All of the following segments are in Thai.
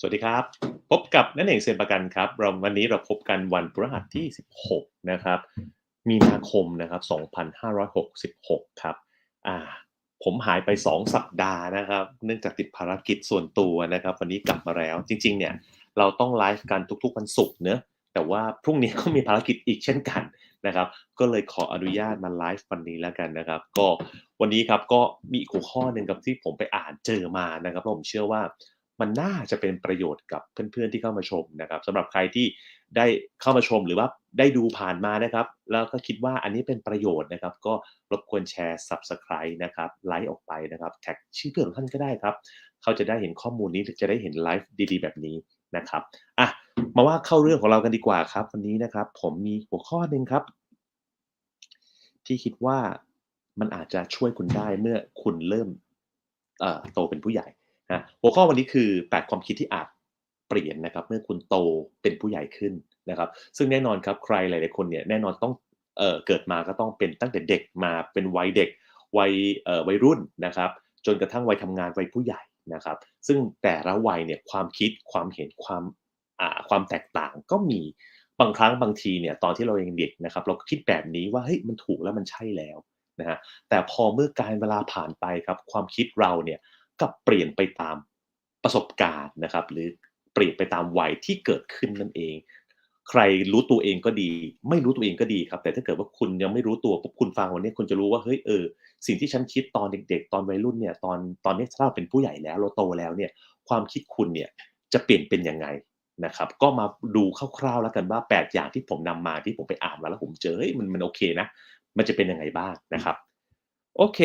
สวัสดีครับ พบกับนั่นเองเซนประกันครับ เราวันนี้เราพบกันวันพฤหัสที่ 16 นะครับ มีนาคมนะครับ 2566 ครับ อ่า ผมหายไป 2 สัปดาห์นะครับ เนื่องจากติดภารกิจส่วนตัวนะครับ วันนี้กลับมาแล้ว จริง ๆ เนี่ย เราต้องไลฟ์กันทุกๆวันศุกร์เนอะแต่ว่าพรุ่งนี้ก็มีภารกิจอีกเช่นกันนะครับ ก็เลยขออนุญาตมาไลฟ์วันนี้แล้วกันนะครับ ก็วันนี้ครับก็มีอีกหัวข้อหนึ่งกับที่ผมไปอ่านเจอมานะครับผมเชื่อว่า มันน่าจะเป็นประโยชน์กับเพื่อนๆที่เข้ามาชมนะครับสำหรับใครที่ได้เข้ามาชมหรือว่าได้ดูผ่านมานะครับ แล้วก็คิดว่าอันนี้เป็นประโยชน์นะครับ ก็รบกวนแชร์ Subscribe นะครับไลค์ออกไปนะครับ แท็กชื่อเพื่อนของท่านก็ได้ครับ เขาจะได้เห็นข้อมูลนี้จะได้เห็นไลฟ์ดีๆ แบบนี้นะครับอะมาว่าเข้าเรื่องของเรากันดีกว่าครับ วันนี้นะครับ ผมมีหัวข้อหนึ่งครับ ที่คิดว่ามันอาจจะช่วยคุณได้เมื่อคุณเริ่มโตเป็นผู้ใหญ่ นะหัวข้อวันนี้คือ 8 ความคิดที่อาจเปลี่ยนนะครับ เมื่อคุณโตเป็นผู้ใหญ่ขึ้นนะครับ ซึ่งแน่นอนครับใครหลาย ๆ คนเนี่ยแน่นอนต้องเออเกิดมาก็ต้องเป็นตั้งแต่เด็กมาเป็นวัยเด็กวัยวัยรุ่นนะครับ จนกระทั่งวัยทำงานวัยผู้ใหญ่นะครับ ซึ่งแต่ละวัยเนี่ยความคิดความเห็นความความแตกต่างก็มีบางครั้งบางทีเนี่ยตอนที่เรายังเด็กนะครับ เราคิดแบบนี้ว่าเฮ้ยมันถูกแล้วมันใช่แล้วนะฮะแต่พอเมื่อการเวลาผ่านไปครับ ความคิดเราเนี่ย ก็เปลี่ยนไปตามประสบการณ์นะครับ หรือเปลี่ยนไปตามวัยที่เกิดขึ้นนั่นเอง ใครรู้ตัวเองก็ดี ไม่รู้ตัวเองก็ดีครับ แต่ถ้าเกิดว่าคุณยังไม่รู้ตัวปุ๊บคุณฟังวันนี้คุณจะรู้ว่าเฮ้ยเออสิ่งที่ฉันคิดตอนเด็ก ๆ ตอนวัยรุ่นเนี่ยตอนตอนนี้ถ้าเราเป็นผู้ใหญ่แล้วเราโตแล้วเนี่ยความคิดคุณเนี่ยจะเปลี่ยนเป็นยังไงนะครับก็มาดูคร่าวๆแล้วกันว่า 8 อย่างที่ผมนำมาที่ผมไปอ่านมาแล้วผมเจอเฮ้ยมันมันโอเคนะ มันจะเป็นยังไงบ้างนะครับ โอเค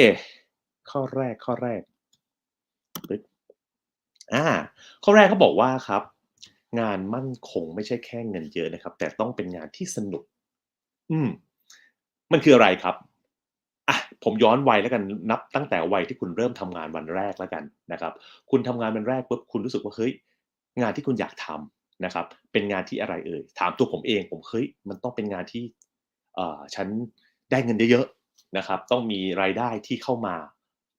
ข้อแรกข้อแรก อ่าข้อแรกเขาบอกว่าครับ งานมั่นคงไม่ใช่แค่เงินเยอะนะครับ แต่ต้องเป็นงานที่สนุก อืม มันคืออะไรครับอะผมย้อนวัยแล้วกันนับตั้งแต่วัยที่คุณเริ่มทำงานวันแรกแล้วกันนะครับ คุณทำงานวันแรกปุ๊บคุณรู้สึกว่าเฮ้ยงานที่คุณอยากทำนะครับ เป็นงานที่อะไรเอ่ยถามตัวผมเอง ผมเฮ้ยมันต้องเป็นงานที่เอ่อฉันได้เงินเยอะๆนะครับ ต้องมีรายได้ที่เข้ามา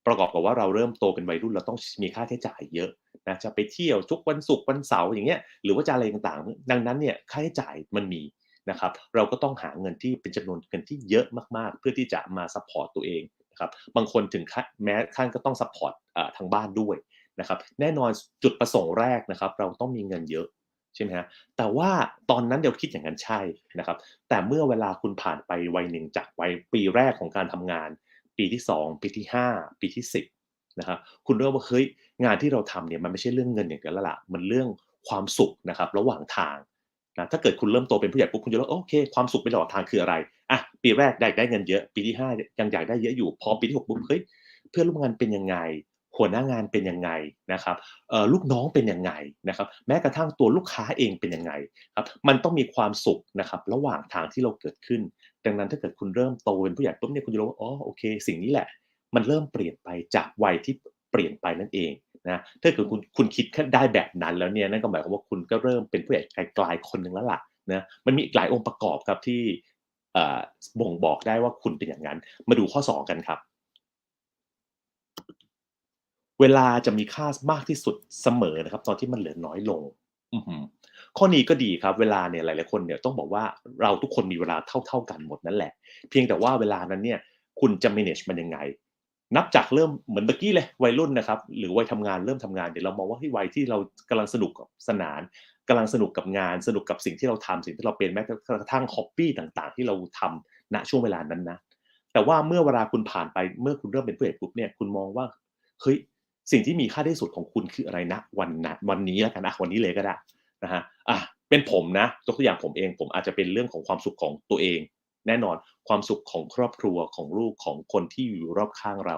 ประกอบกับว่าเราเริ่มโตเป็นวัยรุ่นเราต้องมีค่าใช้จ่ายเยอะ นะจะไปเที่ยวทุกวันศุกร์วันเสาร์อย่างเงี้ยหรือว่าจะอะไรต่างๆ ดังนั้นเนี่ยค่าใช้จ่ายมันมีนะครับเราก็ต้องหาเงินที่เป็นจำนวนเงินที่เยอะมากๆ เพื่อที่จะมาซัพพอร์ตตัวเองนะครับบางคนถึงแม้ขั้นก็ต้องซัพพอร์ตทางบ้านด้วยนะครับแน่นอนจุดประสงค์แรกนะครับ เราต้องมีเงินเยอะใช่ไหมฮะแต่ว่าตอนนั้นเดี๋ยวคิดอย่างนั้นใช่นะครับ แต่เมื่อเวลาคุณผ่านไปวัยหนึ่งจากวัยปีแรกของการทำงาน ปีที่ 2 ปีที่ 5 ปีที่ 10 นะครับคุณเริ่มว่าเฮ้ยงานที่เราทำเนี่ยมันไม่ใช่เรื่องเงินอย่างเดียวแล้วล่ะมันเรื่องความสุขนะครับระหว่างทางนะถ้าเกิดคุณเริ่มโตเป็นผู้ใหญ่ปุ๊บคุณจะรู้โอเคความสุขเป็นระหว่างทางคืออะไรอะปีแรกได้ได้เงินเยอะ ปีที่ 5 ยังอยากได้เยอะอยู่พอปีที่6ปุ๊บเฮ้ยเพื่อนร่วมงานเป็นยังไงหัวหน้างานเป็นยังไงนะครับลูกน้องเป็นยังไงนะครับ แม้กระทั่งตัวลูกค้าเองเป็นยังไงครับ มันต้องมีความสุขนะครับ ระหว่างทางที่เราเกิดขึ้น ดังนั้นถ้าเกิดคุณเริ่มโตเป็นผู้ใหญ่ปุ๊บเนี่ยคุณจะรู้ว่าอ๋อโอเค สิ่งนี้แหละ มันเริ่มเปลี่ยนไปจากวัยที่เปลี่ยนไปนั่นเองนะถ้าเกิดคุณคุณคิดแค่ได้แบบนั้นแล้วเนี่ยนั่นก็หมายความว่าคุณก็เริ่มเป็นผู้ใหญ่ไกลๆคนหนึ่งแล้วล่ะนะมันมีอีกหลายองค์ประกอบครับที่บ่งบอกได้ว่าคุณเป็นอย่างนั้น มาดูข้อ 2 กันครับ เวลาจะมีค่ามากที่สุดเสมอนะครับ ตอนที่มันเหลือน้อยลงอืข้อนี้ก็ดีครับเวลาเนี่ยหลายๆคนเนี่ยต้องบอกว่าเราทุกคนมีเวลาเท่าๆกันหมดนั่นแหละ เพียงแต่ว่าเวลานั้นเนี่ยคุณจะ manage มันยังไง นับจากเริ่มเหมือนเมื่อกี้เลยวัยรุ่นนะครับ หรือวัยทำงานเริ่มทำงานเดี๋ยวเรามองว่าที่วัยที่เรากำลังสนุกกับสนานกำลังสนุกกับงาน สนุกกับสิ่งที่เราทำสิ่งที่เราเป็นแม้กระทั่งฮอบบี้ต่างๆ ที่เราทำณช่วงเวลานั้นนะแต่ว่าเมื่อเวลาคุณผ่านไปเมื่อคุณเริ่มเป็นผู้ใหญ่ปุ๊บเนี่ยคุณมองว่าเฮ้ยสิ่งที่มีค่าที่สุดของคุณคืออะไรนะวันนะวันนี้แล้วกันนะวันนี้เลยก็ได้นะฮะอะเป็นผมนะยกตัวอย่างผมเองผมอาจจะเป็นเรื่องของความสุขของตัวเอง แน่นอนความสุขของครอบครัวของลูกของคนที่อยู่รอบข้างเรา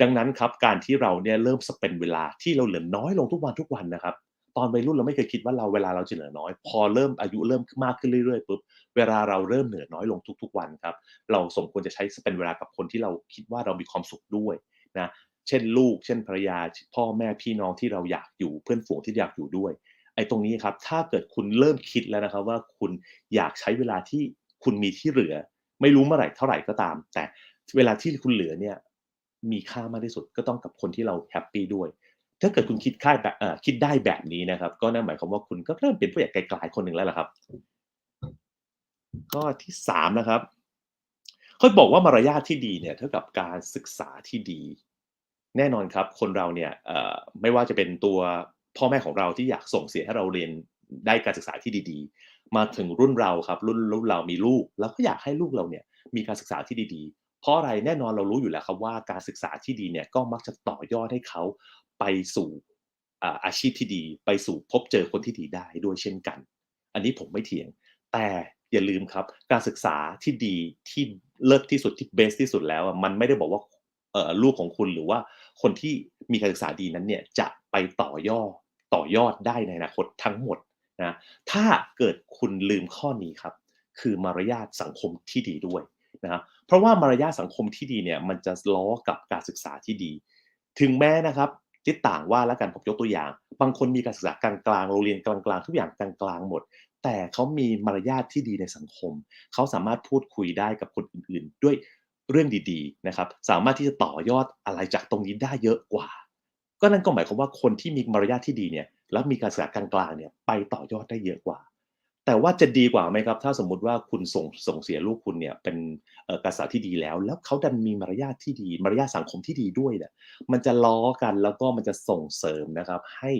ดังนั้นครับการที่เราเนี่ยเริ่มสเปนเวลาที่เราเหลือน้อยลงทุกวันทุกวันนะครับ ตอนวัยรุ่นเราไม่เคยคิดว่าเราเวลาเราจะเหลือน้อย พอเริ่มอายุเริ่มมากขึ้นเรื่อยๆปุ๊บเวลาเราเริ่มเหลือน้อยลงทุก ๆ วันครับเราสมควรจะใช้สเปนเวลากับคนที่เราคิดว่าเรามีความสุขด้วยนะเช่นลูก เช่นภรรยา พ่อแม่พี่น้องที่เราอยากอยู่เพื่อนฝูงที่อยากอยู่ด้วยไอ้ตรงนี้ครับถ้าเกิดคุณเริ่มคิดแล้วนะครับว่าคุณอยากใช้เวลาที่ คุณมีที่เหลือ ไม่รู้เมื่อไหร่เท่าไหร่ก็ตาม แต่เวลาที่คุณเหลือเนี่ยมีค่ามากที่สุดก็ต้องกับคนที่เราแฮปปี้ด้วย ถ้าเกิดคุณคิดค่ายแบบคิดได้แบบนี้นะครับ ก็นั่นหมายความว่าคุณก็เริ่มเป็นผู้ใหญ่ไกลๆคนหนึ่งแล้วล่ะครับข้อที่สามนะครับเขาบอกว่ามารยาทที่ดีเนี่ยเท่ากับการศึกษาที่ดี แน่นอนครับ คนเราเนี่ยไม่ว่าจะเป็นตัวพ่อแม่ของเราที่อยากส่งเสียให้เราเรียนได้การศึกษาที่ดี มาถึงรุ่นเราครับ รุ่นรุ่นเรามีลูกเราก็อยากให้ลูกเราเนี่ยมีการศึกษาที่ดีๆ เพราะอะไรแน่นอนเรารู้อยู่แล้วครับว่าการศึกษาที่ดีเนี่ยก็มักจะต่อยอดให้เขาไปสู่อาชีพที่ดี ไปสู่พบเจอคนที่ดีได้ด้วยเช่นกัน อันนี้ผมไม่เถียง แต่อย่าลืมครับ การศึกษาที่ดีที่เลิศที่สุดที่เบสที่สุดแล้วมันไม่ได้บอกว่าลูกของคุณหรือว่าคนที่มีการศึกษาดีนั้นเนี่ยจะไปต่อยอดต่อยอดได้ในอนาคตทั้งหมด นะถ้าเกิดคุณลืมข้อนี้ครับ คือมารยาทสังคมที่ดีด้วยนะครับเพราะว่ามารยาทสังคมที่ดีเนี่ยมันจะล้อกับการศึกษาที่ดี ถึงแม้นะครับที่ต่างว่าแล้วกันผมยกตัวอย่าง บางคนมีการศึกษากลางๆโรงเรียนกลางๆ ทุกอย่างกลางๆหมด แต่เขามีมารยาทที่ดีในสังคม เขาสามารถพูดคุยได้กับคนอื่นๆ ด้วยเรื่องดีๆนะครับสามารถที่จะต่อยอดอะไรจากตรงนี้ได้เยอะกว่า ก็นั่นก็หมายความว่าคนที่มีมารยาทที่ดีเนี่ย แล้วมีการศึกษากลางๆเนี่ยไปต่อยอดได้เยอะกว่า แต่ว่าจะดีกว่าไหมครับ ถ้าสมมุติว่าคุณส่งส่งเสียลูกคุณเนี่ยเป็นการศึกษาที่ดีแล้ว แล้วเขาดันมีมารยาทที่ดี มารยาทสังคมที่ดีด้วยเนี่ยมันจะล้อกันแล้วก็มันจะส่งเสริมนะครับ ให้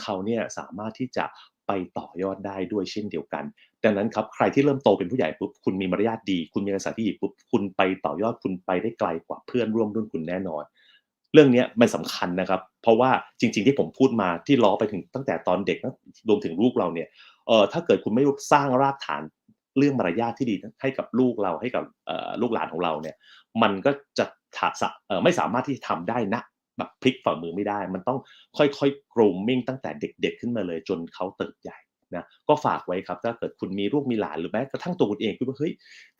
เขาเนี่ยสามารถที่จะไปต่อยอดได้ด้วยเช่นเดียวกัน ดังนั้นครับใครที่เริ่มโตเป็นผู้ใหญ่ปุ๊บคุณมีมารยาทดี คุณมีการศึกษาที่ดีปุ๊บคุณไปต่อยอดคุณไปได้ไกลกว่าเพื่อนร่วมรุ่นคุณแน่นอน รื่องนี้มันสำคัญนะครับ เพราะว่าจริง ๆ ที่ผมพูดมาที่ล้อไปถึงตั้งแต่ตอนเด็กรวมถึงลูกเราเนี่ยเออถ้าเกิดคุณไม่สร้างรากฐานเรื่องมารยาทที่ดีให้กับลูกเราให้กับลูกหลานของเราเนี่ย มันก็จะถาสะไม่สามารถที่จะทำได้นะแบบพลิกฝ่ามือไม่ได้ มันต้องค่อยๆ grooming ตั้งแต่เด็กๆ ขึ้นมาเลยจนเขาเติบใหญ่ นะก็ฝากไว้ครับถ้าเกิดคุณมีลูกมีหลานหรือแม้กระทั่งตัวคุณเองคุณว่าเฮ้ย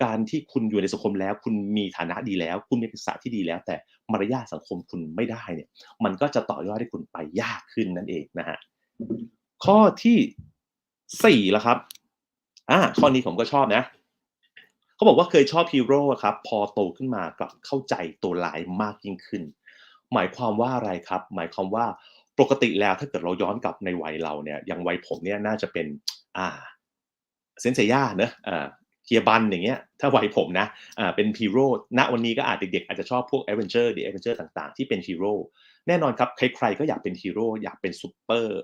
การที่คุณอยู่ในสังคมแล้ว คุณมีฐานะดีแล้ว คุณมีภาษาที่ดีแล้ว แต่มารยาทสังคมคุณไม่ได้เนี่ย มันก็จะต่อยอดให้คุณไปยากขึ้นนั่นเองนะฮะข้อที่สี่แล้วครับอ่าข้อนี้ผมก็ชอบนะเขาบอกว่าเคยชอบฮีโร่ครับ พอโตขึ้นมากลับเข้าใจตัวร้ายมากยิ่งขึ้น หมายความว่าอะไรครับ หมายความว่า ปกติแล้วถ้าเกิดเราย้อนกลับในวัยเราเนี่ยอย่างวัยผมเนี่ยน่าจะเป็นอ่าเซนเซียเนอะอ่าเกียบันอย่างเงี้ยถ้าวัยผมนะอ่าเป็นฮีโร่ณวันนี้ก็อาจเด็กๆอาจจะชอบพวกเอเวนเจอร์ดีเอเวนเจอร์ต่างๆ ที่เป็นฮีโร่แน่นอนครับใครๆก็อยากเป็นฮีโร่อยากเป็นซูเปอร์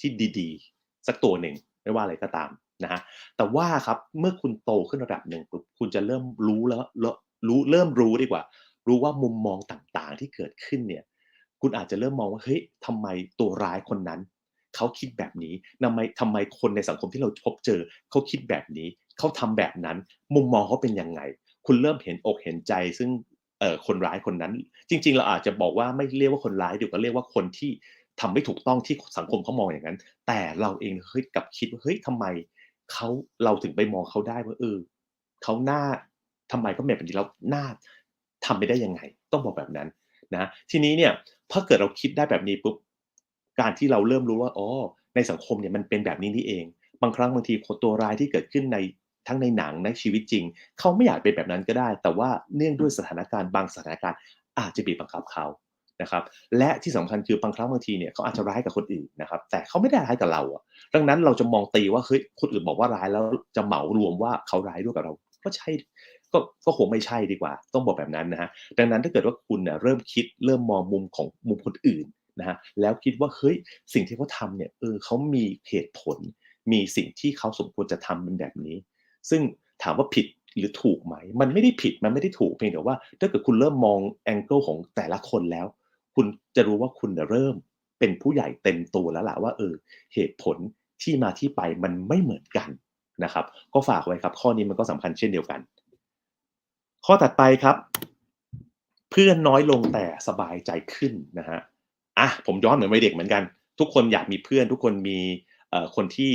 ที่ดีๆ สักตัวหนึ่งไม่ว่าอะไรก็ตามนะฮะแต่ว่าครับเมื่อคุณโตขึ้นระดับหนึ่งปุ๊บคุณจะเริ่มรู้แล้วแล้วรู้เริ่มรู้ดีกว่า รู้ว่ามุมมองต่างๆที่เกิดขึ้นเนี่ย คุณอาจจะเริ่มมองว่าเฮ้ยทำไมตัวร้ายคนนั้นเขาคิดแบบนี้ทำไมทำไมคนในสังคมที่เราพบเจอเขาคิดแบบนี้เขาทำแบบนั้น มุมมองเขาเป็นยังไง คุณเริ่มเห็นอกเห็นใจ ซึ่งเอ่อคนร้ายคนนั้น จริง ๆ เราอาจจะบอกว่าไม่เรียกว่าคนร้ายดีกว่าเรียกว่าคนที่ทำไม่ถูกต้องที่สังคมเขามองอย่างนั้น แต่เราเองเฮ้ยกับคิดว่าเฮ้ยทำไมเขาเราถึงไปมองเขาได้ว่าเออเขาหน้าทำไมเขาแบบนี้แล้วหน้าทำไปได้ยังไง ต้องบอกแบบนั้นนะทีนี้เนี่ย ถ้าเกิดเราคิดได้แบบนี้ปุ๊บการที่เราเริ่มรู้ว่าอ๋อในสังคมเนี่ยมันเป็นแบบนี้นี่เอง บางครั้งบางทีคนตัวร้ายที่เกิดขึ้นในทั้งในหนังในชีวิตจริง เขาไม่อยากเป็นแบบนั้นก็ได้ แต่ว่าเนื่องด้วยสถานการณ์บางสถานการณ์อาจจะบีบบังคับเขานะครับและที่สำคัญคือบางครั้งบางทีเนี่ยเขาอาจจะร้ายกับคนอื่นนะครับแต่เขาไม่ได้ร้ายกับเราอะดังนั้นเราจะมองตีว่าเฮ้ยคนอื่นบอกว่าร้ายแล้วจะเหมารวมว่าเขาร้ายด้วยกับเรา ก็ใช่ ก็ก็คงไม่ใช่ดีกว่า ต้องบอกแบบนั้นนะฮะดังนั้นถ้าเกิดว่าคุณเน่ยเริ่มคิดเริ่มมองมุมของมุมคนอื่นนะฮะแล้วคิดว่าเฮ้ยสิ่งที่เขาทำเนี่ยเออเขามีเหตุผล มีสิ่งที่เขาสมควรจะทำเป็นแบบนี้ ซึ่งถามว่าผิดหรือถูกไหม มันไม่ได้ผิดมันไม่ได้ถูกเพียงแต่ว่าถ้าเกิดคุณเริ่มมองแองเกิลของแต่ละคนแล้ว คุณจะรู้ว่าคุณเน่ยเริ่มเป็นผู้ใหญ่เต็มตัวแล้วล่ะว่าเออเหตุผลที่มาที่ไปมันไม่เหมือนกันนะครับ ก็ฝากไว้ครับ ข้อนี้มันก็สำคัญเช่นเดียวกัน ข้อถัดไปครับ เพื่อนน้อยลงแต่สบายใจขึ้นนะฮะอะผมย้อนเหมือนวัยเด็กเหมือนกัน ทุกคนอยากมีเพื่อน ทุกคนมีคนที่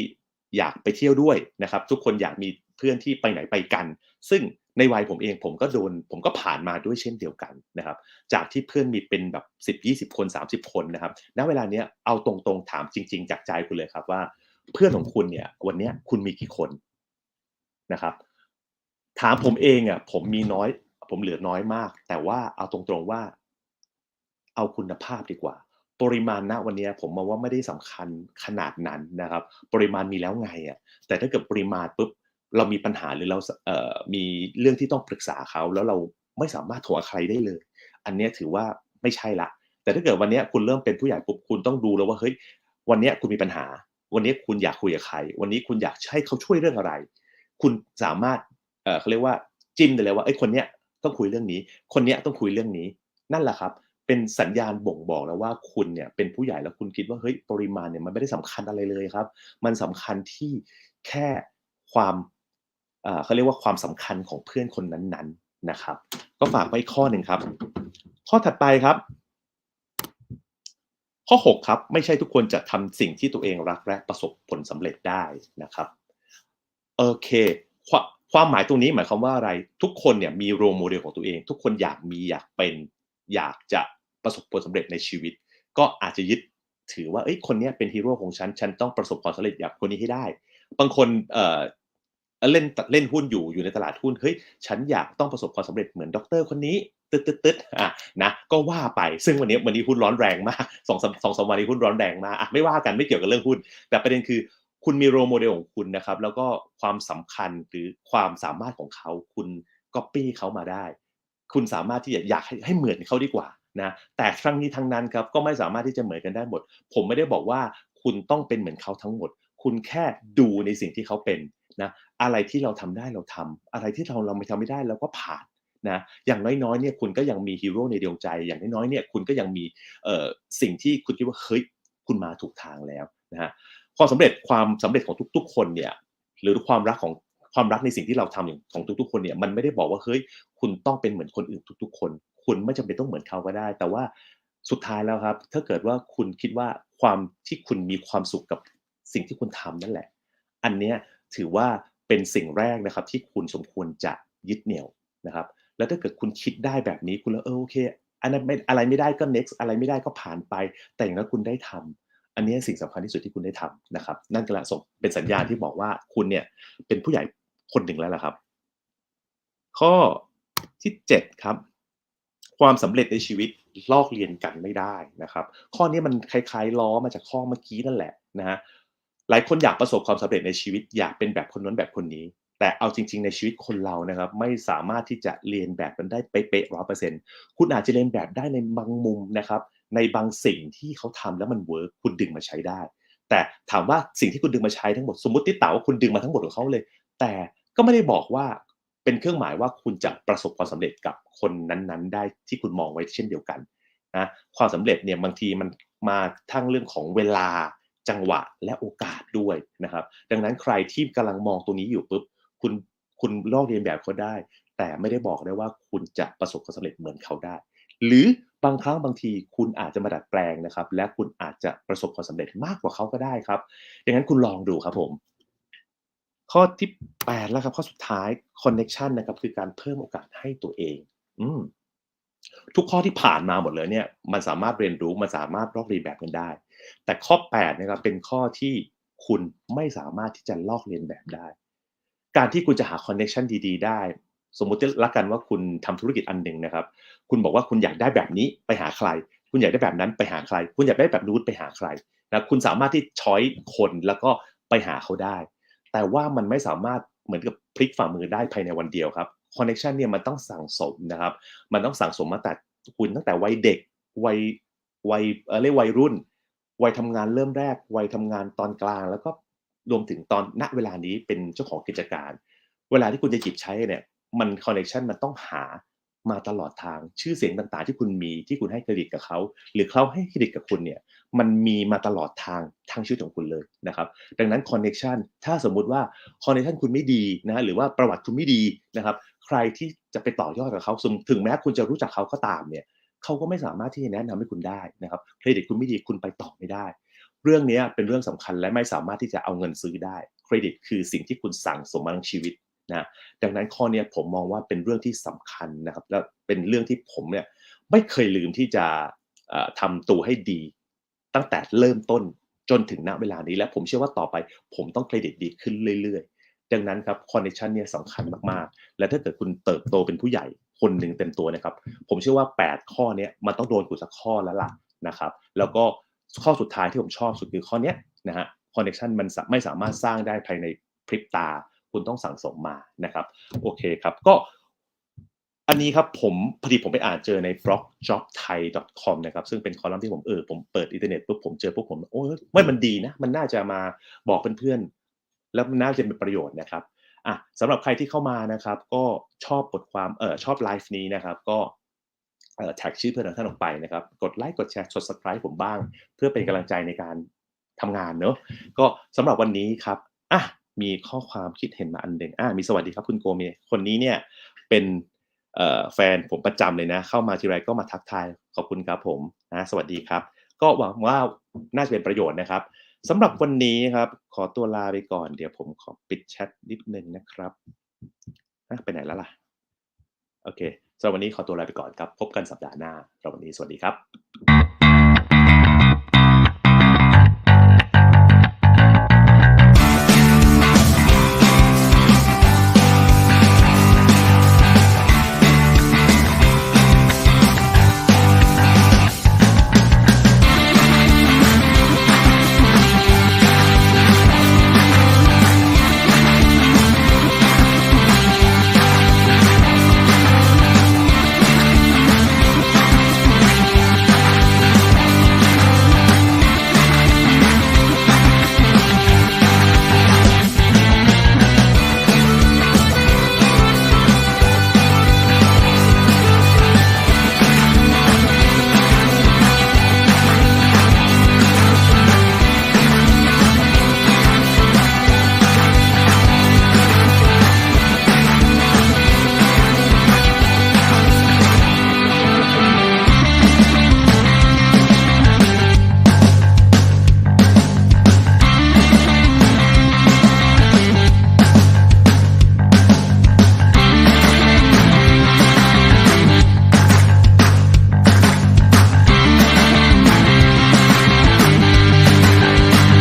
อยากไปเที่ยวด้วยนะครับ ทุกคนอยากมีเพื่อนที่ไปไหนไปกัน ซึ่งในวัยผมเองผมก็โดนผมก็ผ่านมาด้วยเช่นเดียวกันนะครับ จากที่เพื่อนมีเป็นแบบสิบยี่สิบคนสามสิบคนนะครับณเวลาเนี้ยเอาตรงๆถามจริง ๆ จากใจคุณเลยครับว่า เพื่อนของคุณเนี่ยวันเนี้ยคุณมีกี่คนนะครับ ถามผมเองอะผมมีน้อย ผมเหลือน้อยมาก แต่ว่าเอาตรงๆว่า เอาคุณภาพดีกว่า ปริมาณณวันนี้ผมมองว่าไม่ได้สำคัญขนาดนั้นนะครับ ปริมาณมีแล้วไงอะแต่ถ้าเกิดปริมาณปุ๊บเรามีปัญหาหรือเราเอ่อมีเรื่องที่ต้องปรึกษาเขาแล้วเราไม่สามารถโทรใครได้เลย อันนี้ถือว่าไม่ใช่ละ แต่ถ้าเกิดวันนี้คุณเริ่มเป็นผู้ใหญ่ปุ๊บคุณต้องดูแล้วว่าเฮ้ยวันนี้คุณมีปัญหา วันนี้คุณอยากคุยกับใคร วันนี้คุณอยากให้เขาช่วยเรื่องอะไร คุณสามารถ เออเขาเรียกว่าจิ้มได้เลยว่าไอ้คนเนี้ยต้องคุยเรื่องนี้ คนเนี้ยต้องคุยเรื่องนี้ นั่นแหละครับ เป็นสัญญาณบ่งบอกแล้วว่าคุณเนี่ยเป็นผู้ใหญ่แล้วคุณคิดว่าเฮ้ยปริมาณเนี่ยมันไม่ได้สำคัญอะไรเลยครับ มันสำคัญที่แค่ความเขาเรียกว่าความสำคัญของเพื่อนคนนั้นๆนะครับ ก็ฝากไว้ข้อหนึ่งครับ ข้อถัดไปครับ ข้อ 6 ครับ ไม่ใช่ทุกคนจะทำสิ่งที่ตัวเองรักและประสบผลสำเร็จได้นะครับโอเค ความหมายตรงนี้หมายความว่าอะไร ทุกคนเนี่ยมีโรโมเดลของตัวเอง ทุกคนอยากมีอยากเป็นอยากจะประสบผลสำเร็จในชีวิต ก็อาจจะยึดถือว่าเอ้ยคนนี้เป็นฮีโร่ของฉัน ฉันต้องประสบความสำเร็จอย่างคนนี้ให้ได้ บางคนเอ่อเล่นเล่นหุ้นอยู่อยู่ในตลาดหุ้นเฮ้ยฉันอยากต้องประสบความสำเร็จเหมือนด็อกเตอร์คนนี้ตึ๊ดตึ๊ดตึ๊ดอะนะก็ว่าไปซึ่งวันนี้วันนี้หุ้นร้อนแรงมากสองสองสามวันนี้หุ้นร้อนแรงมากอะไม่ว่ากันไม่เกี่ยวกับเรื่องหุ้น แต่ประเด็นคือ คุณมีโรโมเดลของคุณนะครับ แล้วก็ความสำคัญหรือความสามารถของเขา คุณก๊อปปี้เขามาได้ คุณสามารถที่จะอยากให้ให้เหมือนเขาดีกว่านะแต่ครั้งนี้ทั้งนั้นครับก็ไม่สามารถที่จะเหมือนกันได้หมด ผมไม่ได้บอกว่าคุณต้องเป็นเหมือนเขาทั้งหมด คุณแค่ดูในสิ่งที่เขาเป็นนะอะไรที่เราทำได้เราทำอะไรที่เราเราไม่ทำไม่ได้เราก็ผ่านนะอย่างน้อยๆเนี่ยคุณก็ยังมีฮีโร่ในดวงใจ อย่างน้อยๆเนี่ยคุณก็ยังมีเอ่อสิ่งที่คุณคิดว่าเฮ้ยคุณมาถูกทางแล้วนะฮะ ความสำเร็จความสำเร็จของทุก ๆ คนเนี่ยหรือความรักของความรักในสิ่งที่เราทำของทุก ๆ คนเนี่ยมันไม่ได้บอกว่าเฮ้ยคุณต้องเป็นเหมือนคนอื่นทุก ๆ คน คุณไม่จำเป็นต้องเหมือนเขาก็ได้ แต่ว่าสุดท้ายแล้วครับ ถ้าเกิดว่าคุณคิดว่าความที่คุณมีความสุขกับสิ่งที่คุณทำนั่นแหละ อันเนี้ยถือว่าเป็นสิ่งแรกนะครับที่คุณสมควรจะยึดเหนี่ยวนะครับ แล้วถ้าเกิดคุณคิดได้แบบนี้คุณแล้วเออโอเคอันนั้นไม่อะไรไม่ได้ก็ next อะไรไม่ได้ก็ผ่านไป แต่อย่างนั้นคุณได้ทำ อันนี้สิ่งสำคัญที่สุดที่คุณได้ทำนะครับ นั่นก็ละส่งเป็นสัญญาณที่บอกว่าคุณเนี่ยเป็นผู้ใหญ่คนหนึ่งแล้วล่ะครับ ข้อที่7ครับ ความสำเร็จในชีวิตลอกเรียนกันไม่ได้นะครับ ข้อนี้มันคล้ายๆล้อมาจากข้อเมื่อกี้นั่นแหละนะฮะหลายคนอยากประสบความสำเร็จในชีวิต อยากเป็นแบบคนนั้นแบบคนนี้ แต่เอาจริง ๆ ในชีวิตคนเรานะครับ ไม่สามารถที่จะเรียนแบบกันได้เป๊ะๆร้อยเปอร์เซ็นต์คุณอาจจะเรียนแบบได้ในบางมุมนะครับ ในบางสิ่งที่เขาทำแล้วมันเวิร์คคุณดึงมาใช้ได้ แต่ถามว่าสิ่งที่คุณดึงมาใช้ทั้งหมดสมมติที่เต๋าคุณดึงมาทั้งหมดของเขาเลย แต่ก็ไม่ได้บอกว่าเป็นเครื่องหมายว่าคุณจะประสบความสำเร็จกับคนนั้นๆ ได้ที่คุณมองไว้เช่นเดียวกันนะความสำเร็จเนี่ยบางทีมันมาทั้งเรื่องของเวลาจังหวะและโอกาสด้วยนะครับ ดังนั้นใครที่กำลังมองตรงนี้อยู่ปุ๊บคุณคุณลอกเรียนแบบเขาได้ แต่ไม่ได้บอกได้ว่าคุณจะประสบความสำเร็จเหมือนเขาได้ หรือบางครั้งบางทีคุณอาจจะมาดัดแปลงนะครับ และคุณอาจจะประสบความสำเร็จมากกว่าเขาก็ได้ครับดังนั้นคุณลองดูครับผม ข้อที่8แล้วครับ ข้อสุดท้าย connection นะครับ คือการเพิ่มโอกาสให้ตัวเอง อืมทุกข้อที่ผ่านมาหมดเลยเนี่ย มันสามารถเรียนรู้มันสามารถลอกเรียนแบบกันได้ แต่ข้อ8นะครับเป็นข้อที่คุณไม่สามารถที่จะลอกเรียนแบบได้ การที่คุณจะหาคอนเนคชันดีๆ ได้ สมมุติละกันว่าคุณทำธุรกิจอันหนึ่งนะครับ คุณบอกว่าคุณอยากได้แบบนี้ไปหาใคร คุณอยากได้แบบนั้นไปหาใคร คุณอยากได้แบบนู้นไปหาใครนะคุณสามารถที่ช้อยคนแล้วก็ไปหาเขาได้ แต่ว่ามันไม่สามารถเหมือนกับพลิกฝ่ามือได้ภายในวันเดียวครับคอนเนคชันเนี่ยมันต้องสั่งสมนะครับ มันต้องสั่งสมมาแต่คุณตั้งแต่วัยเด็กวัยวัยเรียกวัยรุ่น วัยทำงานเริ่มแรก วัยทำงานตอนกลาง แล้วก็รวมถึงตอนณเวลานี้เป็นเจ้าของกิจการ เวลาที่คุณจะหยิบใช้เนี่ย มันคอนเนคชันมันต้องหามาตลอดทางชื่อเสียงต่างๆ ที่คุณมีที่คุณให้เครดิตกับเขา หรือเขาให้เครดิตกับคุณเนี่ยมันมีมาตลอดทางทางชีวิตของคุณเลยนะครับดังนั้นคอนเนคชันถ้าสมมุติว่าคอนเนคชันคุณไม่ดีนะหรือว่าประวัติคุณไม่ดีนะครับ ใครที่จะไปต่อยอดกับเขาถึงแม้คุณจะรู้จักเขาก็ตามเนี่ยเขาก็ไม่สามารถที่จะแนะนำให้คุณได้นะครับเครดิตคุณไม่ดีคุณไปต่อไม่ได้ เรื่องนี้เป็นเรื่องสำคัญและไม่สามารถที่จะเอาเงินซื้อได้ เครดิตคือสิ่งที่คุณสั่งสมมาทั้งชีวิต นะดังนั้นข้อนี้ผมมองว่าเป็นเรื่องที่สำคัญนะครับ และเป็นเรื่องที่ผมเนี่ยไม่เคยลืมที่จะทำตัวให้ดี ตั้งแต่เริ่มต้นจนถึงณเวลานี้และผมเชื่อว่าต่อไป ผมต้องเครดิตดีขึ้นเรื่อยๆ ดังนั้นครับคอนเนคชันเนี่ยสำคัญมากๆ และถ้าเกิดคุณเติบโตเป็นผู้ใหญ่คนหนึ่งเต็มตัวนะครับ ผมเชื่อว่า 8 ข้อนี้มันต้องโดนกูสักข้อแล้วล่ะนะครับ แล้วก็ข้อสุดท้ายที่ผมชอบสุดคือข้อเนี้ยนะฮะคอนเน t ชันมันไม่สามารถสร้างได้ภายในพริบตา คุณต้องสั่งสมมานะครับโอเคครับก็อันนี้ครับผมพอดีผมไปอ่านเจอใน blogjobthai.com นะครับซึ่งเป็นคอลัมน์ที่ผมเออผมเปิดอินเทอร์เน็ตปุ๊บผมเจอปุ๊บผมโอ้ยไม่มันดีนะมันน่าจะมาบอกเพื่อนๆแล้วมันน่าจะเป็นประโยชน์นะครับอะสำหรับใครที่เข้ามานะครับ ก็ชอบบทความเออชอบไลฟ์นี้นะครับ ก็แท็กชื่อเพื่อนของท่านออกไปนะครับ กดไลค์กดแชร์กด subscribe ผมบ้าง เพื่อเป็นกำลังใจในการทำงานเนอะก็สำหรับวันนี้ครับอะ มีข้อความคิดเห็นมาอันหนึ่งอะมีสวัสดีครับคุณโกเมคนนี้เนี่ยเป็นแฟนผมประจำเลยนะ เข้ามาทีไรก็มาทักทายขอบคุณครับผมนะสวัสดีครับ ก็หวังว่าน่าจะเป็นประโยชน์นะครับสำหรับวันนี้ครับ ขอตัวลาไปก่อน เดี๋ยวผมขอปิดแชทนิดนึงนะครับอะไปไหนแล้วล่ะ โอเคสำหรับวันนี้ขอตัวลาไปก่อนครับ พบกันสัปดาห์หน้าสำหรับวันนี้สวัสดีครับ